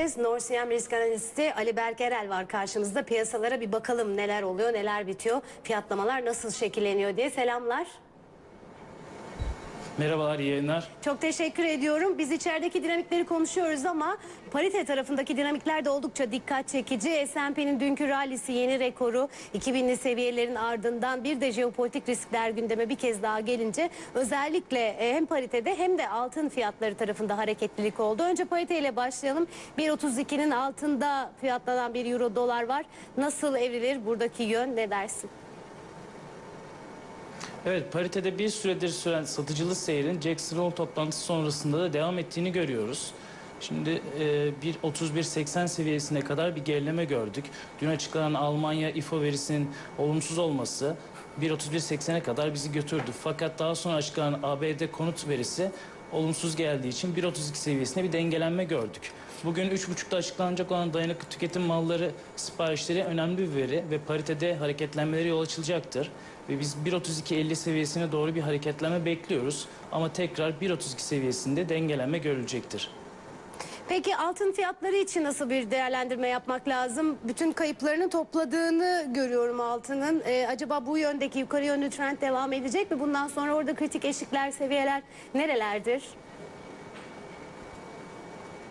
Norsiyem risk analisti Ali Berk Erel var karşımızda. Piyasalara bir bakalım neler oluyor, neler bitiyor, fiyatlamalar nasıl şekilleniyor diye selamlar. Merhabalar, iyi yayınlar. Çok teşekkür ediyorum. Biz içerideki dinamikleri konuşuyoruz ama parite tarafındaki dinamikler de oldukça dikkat çekici. S&P'nin dünkü rallisi yeni rekoru 2000'li seviyelerin ardından bir de jeopolitik riskler gündeme bir kez daha gelince özellikle e, hem paritede hem de altın fiyatları tarafında hareketlilik oldu. Önce pariteyle başlayalım. 1.32'nin altında fiyatlanan bir euro dolar var. Nasıl evrilir buradaki yön ne dersin? Evet, paritede bir süredir süren satıcılı seyrin Jackson Hole toplantısı sonrasında da devam ettiğini görüyoruz. Şimdi e, bir 31.80 seviyesine kadar bir gerileme gördük. Dün açıklanan Almanya İFO verisinin olumsuz olması 1.31.80'e kadar bizi götürdü. Fakat daha sonra açıklanan ABD konut verisi olumsuz geldiği için 1.32 seviyesine bir dengelenme gördük. Bugün 3.30'da açıklanacak olan dayanıklı tüketim malları siparişleri önemli bir veri ve paritede hareketlenmeleri yol açılacaktır. Ve biz 1.32.50 seviyesine doğru bir hareketlenme bekliyoruz. Ama tekrar 1.32 seviyesinde dengelenme görülecektir. Peki altın fiyatları için nasıl bir değerlendirme yapmak lazım? Bütün kayıplarını topladığını görüyorum altının. Ee, acaba bu yöndeki yukarı yönlü trend devam edecek mi? Bundan sonra orada kritik eşikler, seviyeler nerelerdir?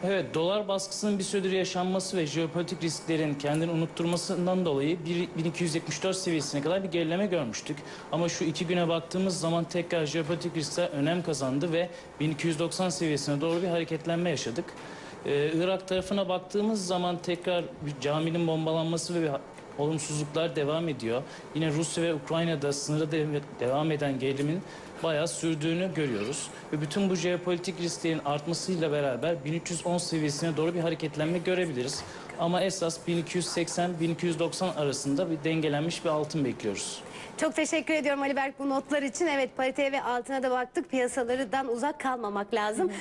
Evet, dolar baskısının bir süredir yaşanması ve jeopolitik risklerin kendini unutturmasından dolayı bir- 1274 seviyesine kadar bir gerileme görmüştük. Ama şu iki güne baktığımız zaman tekrar jeopolitik riskler önem kazandı ve 1290 seviyesine doğru bir hareketlenme yaşadık. Ee, Irak tarafına baktığımız zaman tekrar bir caminin bombalanması ve olumsuzluklar devam ediyor. Yine Rusya ve Ukrayna'da sınırda de- devam eden gerilimin bayağı sürdüğünü görüyoruz. Ve bütün bu jeopolitik risklerin artmasıyla beraber 1310 seviyesine doğru bir hareketlenme görebiliriz. Ama esas 1280-1290 arasında bir dengelenmiş bir altın bekliyoruz. Çok teşekkür ediyorum Ali Berk bu notlar için. Evet pariteye ve altına da baktık. Piyasalardan uzak kalmamak lazım.